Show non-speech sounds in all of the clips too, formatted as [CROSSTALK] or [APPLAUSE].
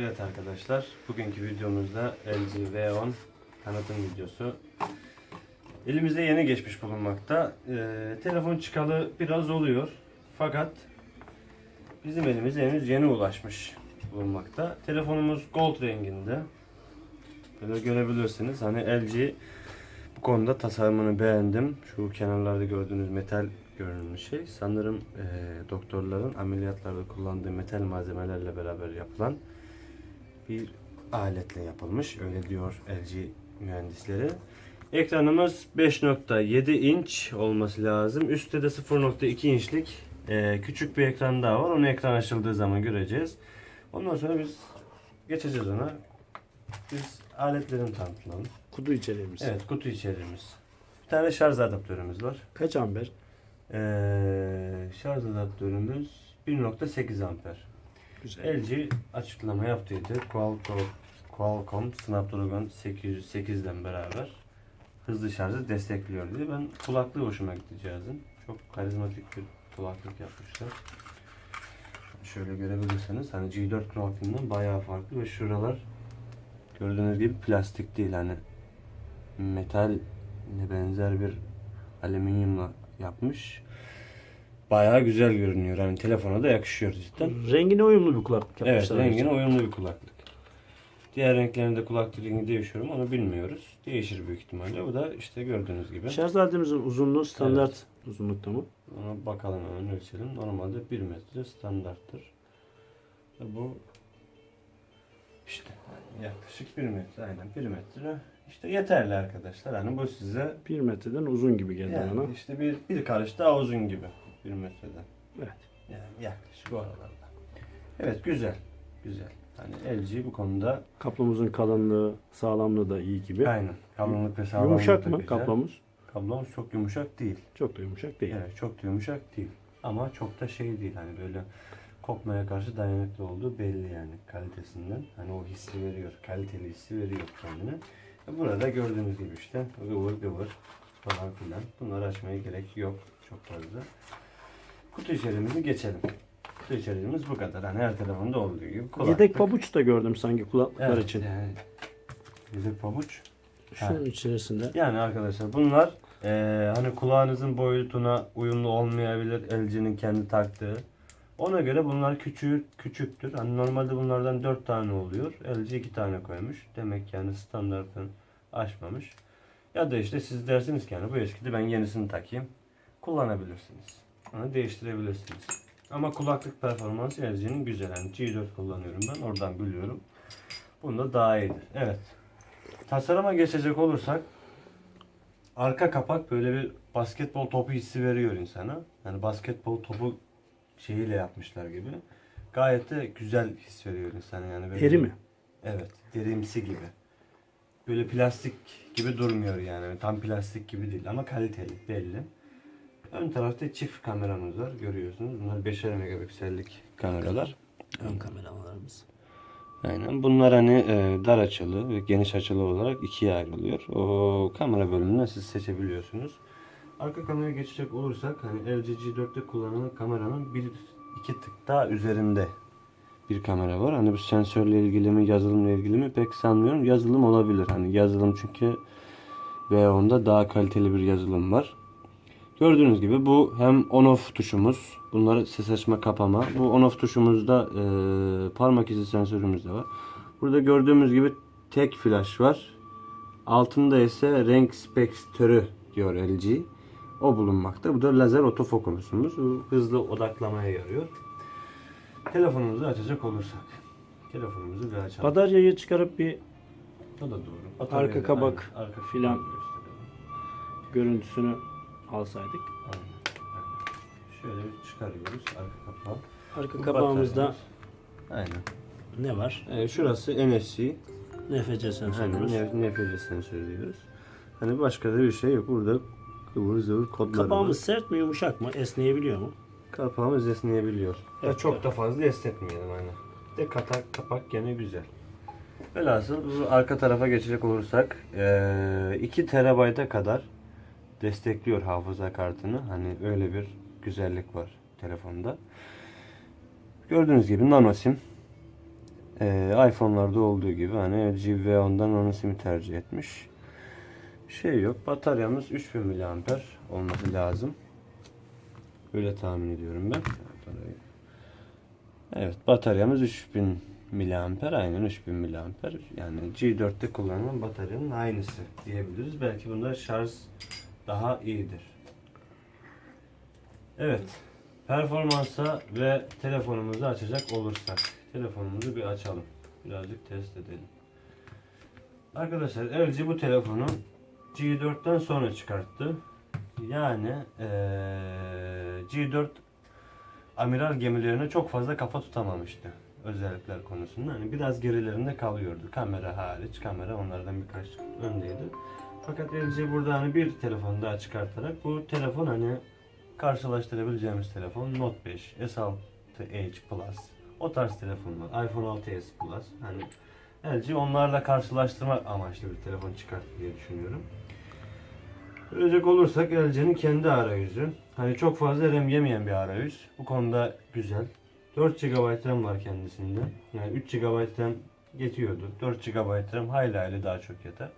Evet arkadaşlar, bugünkü videomuzda LG V10 tanıtım videosu. Elimize yeni geçmiş bulunmakta. Ee, telefon çıkalı biraz oluyor. Fakat bizim elimize henüz yeni ulaşmış bulunmakta. Telefonumuz gold renginde. Böyle görebilirsiniz. Hani LG bu konuda tasarımını beğendim. Şu kenarlarda gördüğünüz metal görünümlü şey. Sanırım e, doktorların ameliyatlarda kullandığı metal malzemelerle beraber yapılan bir aletle yapılmış. Öyle diyor LG mühendisleri. Ekranımız 5.7 inç olması lazım. Üstte de 0.2 inçlik e, küçük bir ekran daha var. Onu ekran açıldığı zaman göreceğiz. Ondan sonra biz geçeceğiz ona. Biz aletlerini tanıtalım. Kutu içeriğimiz. Evet kutu içeriğimiz. Bir tane şarj adaptörümüz var. Kaç amper? Ee, şarj adaptörümüz 1.8 amper. Güzel. LG açıklama yaptıydı. Qualcomm, Qualcomm Snapdragon 808'den beraber hızlı şarjı destekliyor diye. Ben kulaklığı hoşuma gitti cihazın. Çok karizmatik bir kulaklık yapmışlar. Şöyle görebilirsiniz. Hani G4 kulaklığı bayağı farklı ve şuralar gördüğünüz gibi plastik değil. Hani metal benzer bir alüminyumla yapmış. Bayağı güzel görünüyor. Hani telefona da yakışıyor cidden. Rengine uyumlu bir kulaklık Evet, yapmışlar. rengine uyumlu bir kulaklık. Diğer renklerinde kulaklık rengi değişiyor mu onu bilmiyoruz. Değişir büyük ihtimalle. Bu da işte gördüğünüz gibi. Şarj aletimizin uzunluğu standart uzunlukta mı? Ona bakalım hemen ölçelim. Normalde 1 metre standarttır. Ve bu işte yaklaşık 1 metre. Aynen 1 metre. İşte yeterli arkadaşlar. Hani bu size Bir metreden uzun gibi geldi yani bana. işte bir, bir karış daha uzun gibi. 1 metreden. Evet. Yani yaklaşık o aralarda. Evet güzel. Güzel. Hani LG bu konuda Kaplomuzun kalınlığı, sağlamlığı da iyi gibi. aynen. Kalınlık ve sağlamlık Yumuşak da mı güzel. kaplomuz? Kablomuz çok yumuşak değil. Çok da yumuşak değil. Evet çok da yumuşak değil. Ama çok da şey değil hani böyle kopmaya karşı dayanıklı olduğu belli yani kalitesinden. Hani o hissi veriyor. Kaliteli hissi veriyor kendine. E Burada gördüğünüz gibi işte ıvır gıvır falan filan. Bunları açmaya gerek yok çok fazla. Kutu içeriğimizi geçelim. Kutu içeriğimiz bu kadar. Hani her telefonda olduğu gibi kulaklık. Yedek pabuç da gördüm sanki kulaklıklar Evet, için. Yani, yedek pabuç. Şunun içerisinde. Yani arkadaşlar bunlar eee, hani kulağınızın boyutuna uyumlu olmayabilir LG'nin kendi taktığı. Ona göre bunlar küçük küçüktür. Hani normalde bunlardan 4 tane oluyor. LG 2 tane koymuş. Demek yani standartını aşmamış. Ya da işte siz dersiniz ki yani bu eskidi ben yenisini takayım. Kullanabilirsiniz. Onu değiştirebilirsiniz. Ama kulaklık performansı LG'nin güzel. Yani G4 kullanıyorum ben. Oradan biliyorum. Bunda daha iyidir. Evet. Tasarıma geçecek olursak arka kapak böyle bir basketbol topu hissi veriyor insana. Yani basketbol topu şeyiyle yapmışlar gibi. Gayet de güzel his veriyor insana yani. Böyle Deri mi? Evet, derimsi gibi. Böyle plastik gibi durmuyor yani. Tam plastik gibi değil ama kaliteli belli. Ön tarafta çift kameramız var görüyorsunuz. Bunlar 5'er megapiksellik kameralar. Ön kameralarımız. Aynen. Bunlar hani e, dar açılı ve geniş açılı olarak ikiye ayrılıyor. O kamera bölümünden siz seçebiliyorsunuz. Arka kameraya geçecek olursak hani LG G4'te kullanılan kameranın bir iki tık daha üzerinde bir kamera var. Hani bu sensörle ilgili mi, yazılımla ilgili mi pek sanmıyorum. Yazılım olabilir. Hani yazılım çünkü V10'da daha kaliteli bir yazılım var. Gördüğünüz gibi bu hem on off tuşumuz. Bunları ses açma kapama. Bu on off tuşumuzda e, parmak izi sensörümüz de var. Burada gördüğümüz gibi tek flash var. Altında ise renk spektörü diyor LG. O bulunmakta. Bu da lazer otofokusumuz. Hızlı odaklamaya yarıyor. Telefonumuzu açacak olursak. Telefonumuzu bir açalım. Bataryayı çıkarıp bir O da doğru. Arka kabak aynen, arka filan. görüntüsünü alsaydık. Aynen, aynen. Şöyle bir çıkarıyoruz arka kapağı. Arka Bu kapağımızda bataryamız. Aynen. ne var? Ee, şurası NFC. NFC sensörümüz. Aynen. NFC sensörü diyoruz. Hani başka da bir şey yok. Burada kıvır zıvır kodlar Kapağımız var. sert mi yumuşak mı? Esneyebiliyor mu? Kapağımız esneyebiliyor. Ya Evet, çok evet. da fazla esnetmeyelim aynen. De kapak, kapak gene güzel. Velhasıl bu arka tarafa geçecek olursak eee 2 terabayta kadar destekliyor hafıza kartını. Hani öyle bir güzellik var telefonda. Gördüğünüz gibi nano sim. Ee, iPhone'larda olduğu gibi hani LG V10'dan onun simi tercih etmiş. Şey yok. Bataryamız 3000 mAh olması lazım. Öyle tahmin ediyorum ben. Evet bataryamız 3000 mAh aynen 3000 mAh yani G4'te kullanılan bataryanın aynısı diyebiliriz. Belki bunda şarj daha iyidir. Evet. Performansa ve telefonumuzu açacak olursak. Telefonumuzu bir açalım. Birazcık test edelim. Arkadaşlar LG bu telefonu G4'ten sonra çıkarttı. Yani eee, G4 amiral gemilerine çok fazla kafa tutamamıştı özellikler konusunda. Hani biraz gerilerinde kalıyordu. Kamera hariç. Kamera onlardan birkaç öndeydi. Fakat LG burada hani bir telefon daha çıkartarak bu telefon hani karşılaştırabileceğimiz telefon Note 5, S6 Edge Plus. O tarz telefonlar. iPhone 6s Plus. Hani LG onlarla karşılaştırmak amaçlı bir telefon çıkarttı diye düşünüyorum. Görecek olursak LG'nin kendi arayüzü. Hani çok fazla RAM yemeyen bir arayüz. Bu konuda güzel. 4 GB RAM var kendisinde. Yani 3 GB RAM yetiyordu. 4 GB RAM hayli hayli daha çok yeter.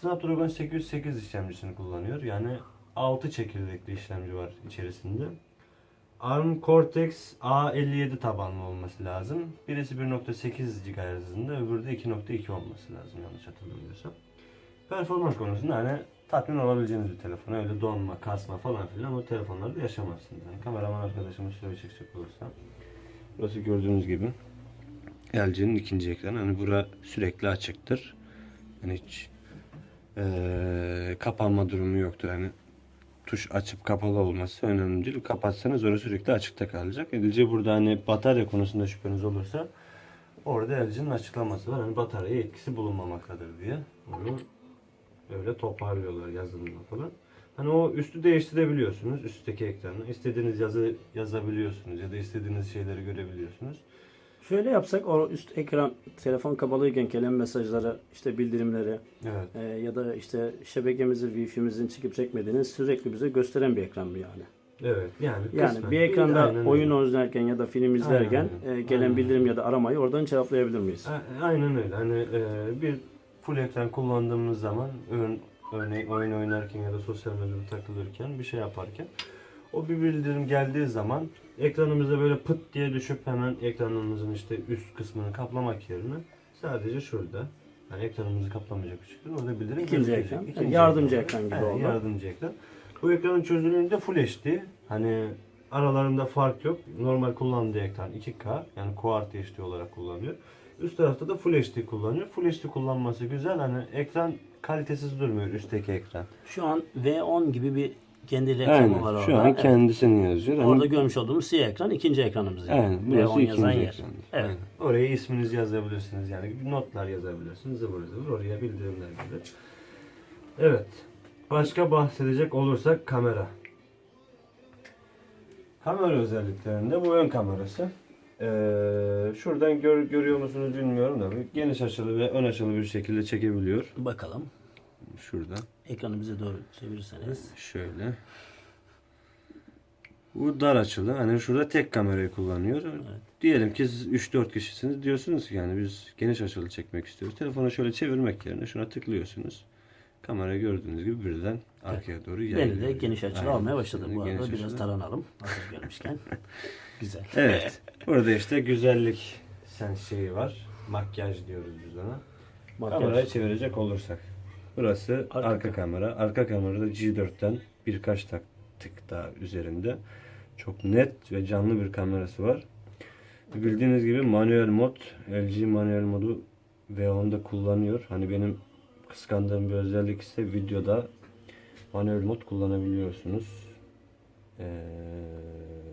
Snapdragon 808 işlemcisini kullanıyor. Yani 6 çekirdekli işlemci var içerisinde. ARM Cortex A57 tabanlı olması lazım. Birisi 1.8 GHz hızında, öbürü de 2.2 olması lazım yanlış hatırlamıyorsam. Performans konusunda hani tatmin olabileceğiniz bir telefon. Öyle donma, kasma falan filan o telefonlarda yaşamazsınız. Yani kameraman arkadaşımız şöyle çekecek olursa. Burası gördüğünüz gibi LG'nin ikinci ekranı. Hani bura sürekli açıktır. Yani hiç eee, kapanma durumu yoktur. Hani tuş açıp kapalı olması önemli değil. Kapatsanız orası sürekli açıkta kalacak. LG burada hani batarya konusunda şüpheniz olursa orada LG'nin açıklaması var. Hani bataryaya etkisi bulunmamaktadır diye. Onu öyle toparlıyorlar yazılımda falan. Hani o üstü değiştirebiliyorsunuz. Üstteki ekranı. İstediğiniz yazı yazabiliyorsunuz ya da istediğiniz şeyleri görebiliyorsunuz. Şöyle yapsak o üst ekran telefon kapalıyken gelen mesajları işte bildirimleri Evet. e, ya da işte şebekemizi wifi'mizin çıkıp çekmediğini sürekli bize gösteren bir ekran bu yani. Evet. Yani, Yani kısmen. bir ekranda Aynen öyle. oyun oynarken ya da film izlerken Aynen. e, gelen Aynen. bildirim ya da aramayı oradan cevaplayabilir miyiz? Aynen öyle. Hani e, bir full ekran kullandığımız zaman ör- örneğin oyun oynarken ya da sosyal medyada takılırken bir şey yaparken o bir bildirim geldiği zaman ekranımıza böyle pıt diye düşüp hemen ekranımızın işte üst kısmını kaplamak yerine sadece şurada yani ekranımızı kaplamayacak bir şekilde orada bildirim İkinci ekran. Yani yardımcı ekran gibi Aynen, oldu. Yardımcı ekran. Bu ekranın çözünürlüğü Full HD. Hani aralarında fark yok. Normal kullandığı ekran 2K. Yani Quad HD olarak kullanıyor. Üst tarafta da Full HD kullanıyor. Full HD kullanması güzel. Hani ekran kalitesiz durmuyor üstteki ekran. Şu an V10 gibi bir kendi reklamı var orada. Şu an Evet. kendisini yazıyor. Hani- Orada görmüş olduğumuz siyah ekran ikinci ekranımız. Yani. Aynen. Burası V10 yazan ikinci yer. ekran. Evet. Aynen. Oraya isminizi yazabilirsiniz. Yani notlar yazabilirsiniz. Zıvır zıvır. Oraya bildirimler gelir. Evet. Başka bahsedecek olursak kamera. Kamera özelliklerinde bu ön kamerası. Ee, şuradan gör, görüyor musunuz bilmiyorum da bir geniş açılı ve ön açılı bir şekilde çekebiliyor. Bakalım. Şuradan. Ekranı bize doğru çevirirseniz. Şöyle. Bu dar açılı. Hani şurada tek kamerayı kullanıyor. Diyelim ki siz 3-4 kişisiniz. Diyorsunuz ki yani biz geniş açılı çekmek istiyoruz. Telefonu şöyle çevirmek yerine şuna tıklıyorsunuz. Kamerayı gördüğünüz gibi birden arkaya doğru Beni yayılıyor. de geniş açılı Aynen. almaya başladı bu arada. Biraz açılı. taranalım. Hazır gelmişken. [LAUGHS] Güzel. Evet. Burada işte güzellik sen şeyi var. Makyaj diyoruz biz ona. Makyaj. Kamerayı çevirecek olursak. Burası Arka arka, kamera. Arka kamerada G4'ten birkaç tak tık daha üzerinde. Çok net ve canlı bir kamerası var. Bildiğiniz gibi manuel mod, LG manuel modu V10'da kullanıyor. Hani benim kıskandığım bir özellik ise videoda manuel mod kullanabiliyorsunuz. Ee,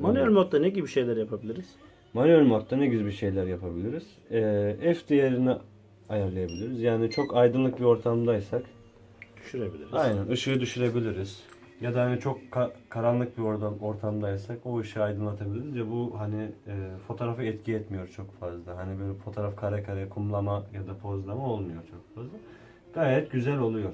Manuel modda ne gibi şeyler yapabiliriz? Manuel modda ne gibi şeyler yapabiliriz? Ee, F değerini ayarlayabiliriz. Yani çok aydınlık bir ortamdaysak Düşürebiliriz. aynen ışığı düşürebiliriz. Ya da hani çok ka- karanlık bir ortam, ortamdaysak o ışığı aydınlatabiliriz. Ya bu hani e, fotoğrafa etki etmiyor çok fazla. Hani böyle fotoğraf kare kare kumlama ya da pozlama olmuyor çok fazla. Gayet güzel oluyor.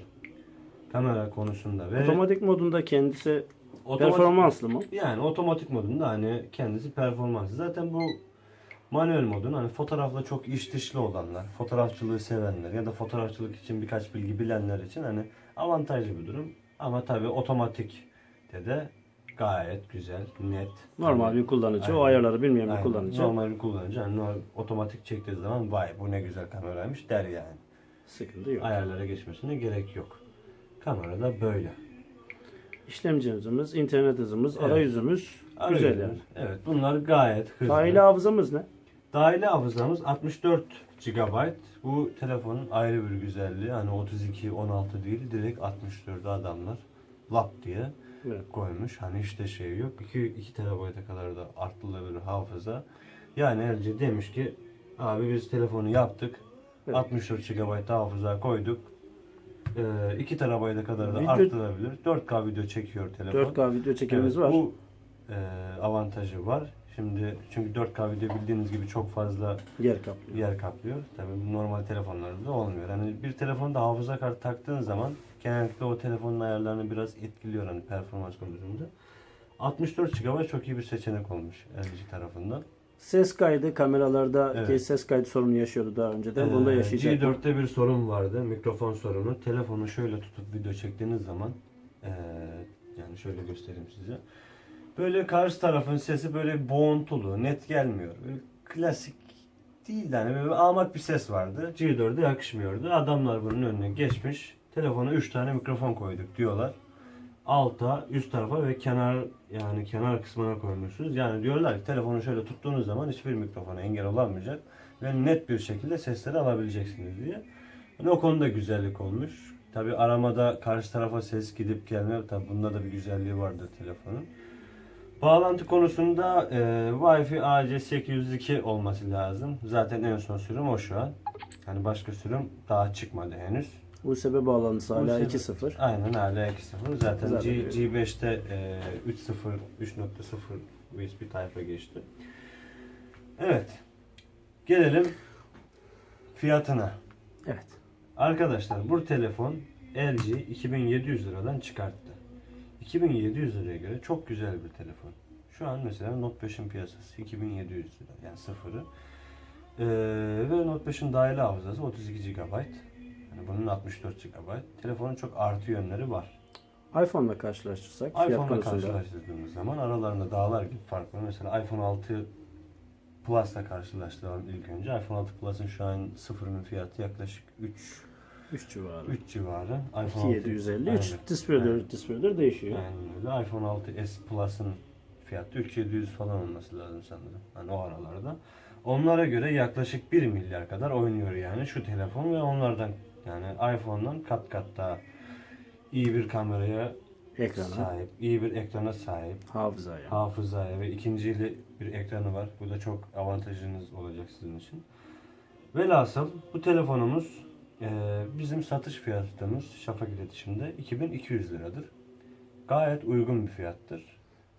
Kamera konusunda ve Otomatik modunda kendisi otomatik- performanslı mı? Yani otomatik modunda hani kendisi performanslı. Zaten bu Manuel modun hani fotoğrafla çok iş dışlı olanlar, fotoğrafçılığı sevenler ya da fotoğrafçılık için birkaç bilgi bilenler için hani avantajlı bir durum. Ama tabii otomatik de de gayet güzel, net. Normal Tabii. bir kullanıcı, o Aynen. ayarları bilmeyen bir Aynen. kullanıcı Normal bir kullanıcı hani otomatik çektiği zaman vay bu ne güzel kameraymış der yani. sıkıntı yok. Ayarlara geçmesine gerek yok. Kamera da böyle. İşlemci hızımız, internet hızımız, Evet. arayüzümüz güzel Arayüzümüz, yani. Evet bunlar gayet hızlı. Dahili hafızamız ne? Dahili hafızamız 64 GB. Bu telefonun ayrı bir güzelliği. Hani 32, 16 değil direkt 64'e adamlar lap diye Evet. koymuş. Hani işte şey yok. 2, 2 TB'a kadar da arttırılabilir hafıza. Yani LG demiş ki abi biz telefonu yaptık. Evet. 64 GB hafıza koyduk. Ee, 2 TB'a kadar da Video- arttırılabilir. 4K video çekiyor telefon. 4K video çekimimiz Evet, var. Bu e, avantajı var. Şimdi çünkü 4K video bildiğiniz gibi çok fazla Yer kaplıyor. yer kaplıyor. Tabii normal telefonlarda da olmuyor. Hani bir telefonda hafıza kartı taktığın zaman genellikle o telefonun ayarlarını biraz etkiliyor hani performans konusunda. 64 GB çok iyi bir seçenek olmuş LG tarafından. Ses kaydı kameralarda Evet. ses kaydı sorunu yaşıyordu daha önceden. Bunda Ee, yaşayacak. G4'te bir sorun vardı. Mikrofon sorunu. Telefonu şöyle tutup video çektiğiniz zaman ee, yani şöyle göstereyim size. Böyle karşı tarafın sesi böyle boğuntulu, net gelmiyor. Böyle klasik değil yani böyle amat bir ses vardı. G4'e yakışmıyordu. Adamlar bunun önüne geçmiş. Telefona 3 tane mikrofon koyduk diyorlar. Alta, üst tarafa ve kenar yani kenar kısmına koymuşuz. Yani diyorlar ki telefonu şöyle tuttuğunuz zaman hiçbir mikrofona engel olamayacak ve net bir şekilde sesleri alabileceksiniz diye. Yani o konuda güzellik olmuş. Tabi aramada karşı tarafa ses gidip gelme tabi bunda da bir güzelliği vardır telefonun. Bağlantı konusunda e, Wi-Fi AC802 olması lazım. Zaten en son sürüm o şu an. Yani başka sürüm daha çıkmadı henüz. USB bağlantısı hala USB 2.0. Aynen hala 2.0. Zaten, Zaten G, öyle. G5'te e, 3.0, 3.0 USB Type'a geçti. Evet. Gelelim fiyatına. Evet. Arkadaşlar bu telefon LG 2700 liradan çıkarttı. 2700 liraya göre çok güzel bir telefon. Şu an mesela Note 5'in piyasası 2700 lira yani sıfırı. Ee, ve Note 5'in dahili hafızası 32 GB. Yani bunun 64 GB. Telefonun çok artı yönleri var. iPhone'la karşılaştırsak iPhone'la karşılaştırdığımız zaman aralarında dağlar gibi fark var. Mesela iPhone 6 Plus'la karşılaştıralım ilk önce. iPhone 6 Plus'ın şu an sıfırının fiyatı yaklaşık 3 3 civarı. 3 civarı. iPhone 6 2750. Aynen. 3 display'dir, Aynen. display'dir değişiyor. Aynen öyle. iPhone 6s Plus'ın fiyatı 3700 falan olması lazım sanırım. Hani o aralarda. Onlara göre yaklaşık 1 milyar kadar oynuyor yani şu telefon ve onlardan yani iPhone'dan kat kat daha iyi bir kameraya Ekrana, sahip, iyi bir ekrana sahip, hafızaya. hafızaya ve ikincili bir ekranı var. Bu da çok avantajınız olacak sizin için. Velhasıl bu telefonumuz bizim satış fiyatımız Şafak İletişim'de 2200 liradır. Gayet uygun bir fiyattır.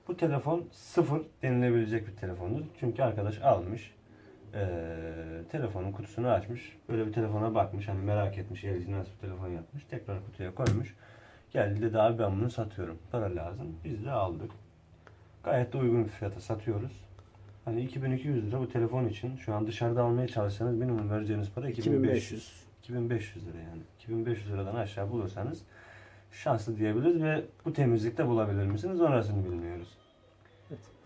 Bu telefon sıfır denilebilecek bir telefondur. Çünkü arkadaş almış, e, telefonun kutusunu açmış, böyle bir telefona bakmış, hani merak etmiş, LG nasıl bir telefon yapmış, tekrar kutuya koymuş. Geldi dedi abi ben bunu satıyorum. Para lazım. Biz de aldık. Gayet de uygun bir fiyata satıyoruz. Hani 2200 lira bu telefon için şu an dışarıda almaya çalışsanız minimum vereceğiniz para 2500. 2500. 2500 lira yani. 2500 liradan aşağı bulursanız şanslı diyebiliriz ve bu temizlikte bulabilir misiniz orasını bilmiyoruz.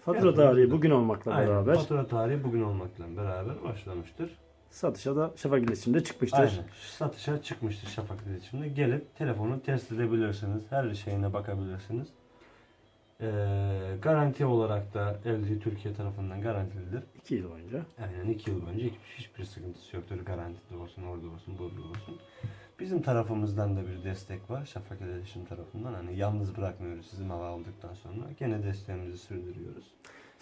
Fatura Evet, tarihi evet. bugün olmakla Aynen. beraber Fatura tarihi bugün olmakla beraber başlamıştır. satışa da Şafak İletişim'de çıkmıştır. Aynen. Satışa çıkmıştır Şafak İletişim'de. Gelip telefonu test edebilirsiniz. Her şeyine bakabilirsiniz. Ee, garanti olarak da LG Türkiye tarafından garantilidir. 2 yıl boyunca. Aynen 2 yıl önce hiçbir, hiçbir sıkıntısı yoktur. Garantide olsun, orada olsun, burada olsun. Bizim tarafımızdan da bir destek var. Şafak İletişim tarafından. Hani yalnız bırakmıyoruz sizi mal aldıktan sonra. Gene desteğimizi sürdürüyoruz.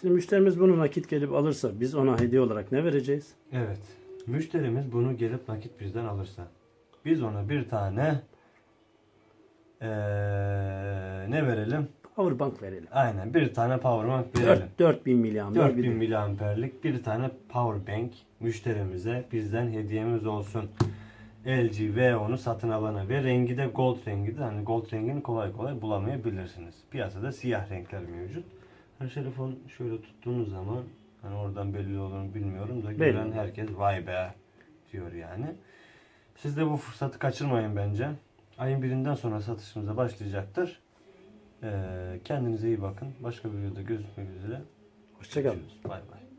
Şimdi müşterimiz bunu nakit gelip alırsa biz ona hediye olarak ne vereceğiz? Evet. Müşterimiz bunu gelip nakit bizden alırsa biz ona bir tane eee, ne verelim? powerbank verelim. Aynen bir tane powerbank verelim. 4, 4000 miliamper. 4000 miliamperlik bir tane powerbank müşterimize bizden hediyemiz olsun. LG V10'u satın alana ve rengi de gold rengi de hani gold rengini kolay kolay bulamayabilirsiniz. Piyasada siyah renkler mevcut. Hani telefon şöyle tuttuğunuz zaman hani oradan belli olur mu bilmiyorum da gören herkes vay be diyor yani. Siz de bu fırsatı kaçırmayın bence. Ayın birinden sonra satışımıza başlayacaktır. Kendinize iyi bakın. Başka bir videoda görüşmek üzere. Hoşçakalın. Bay bay.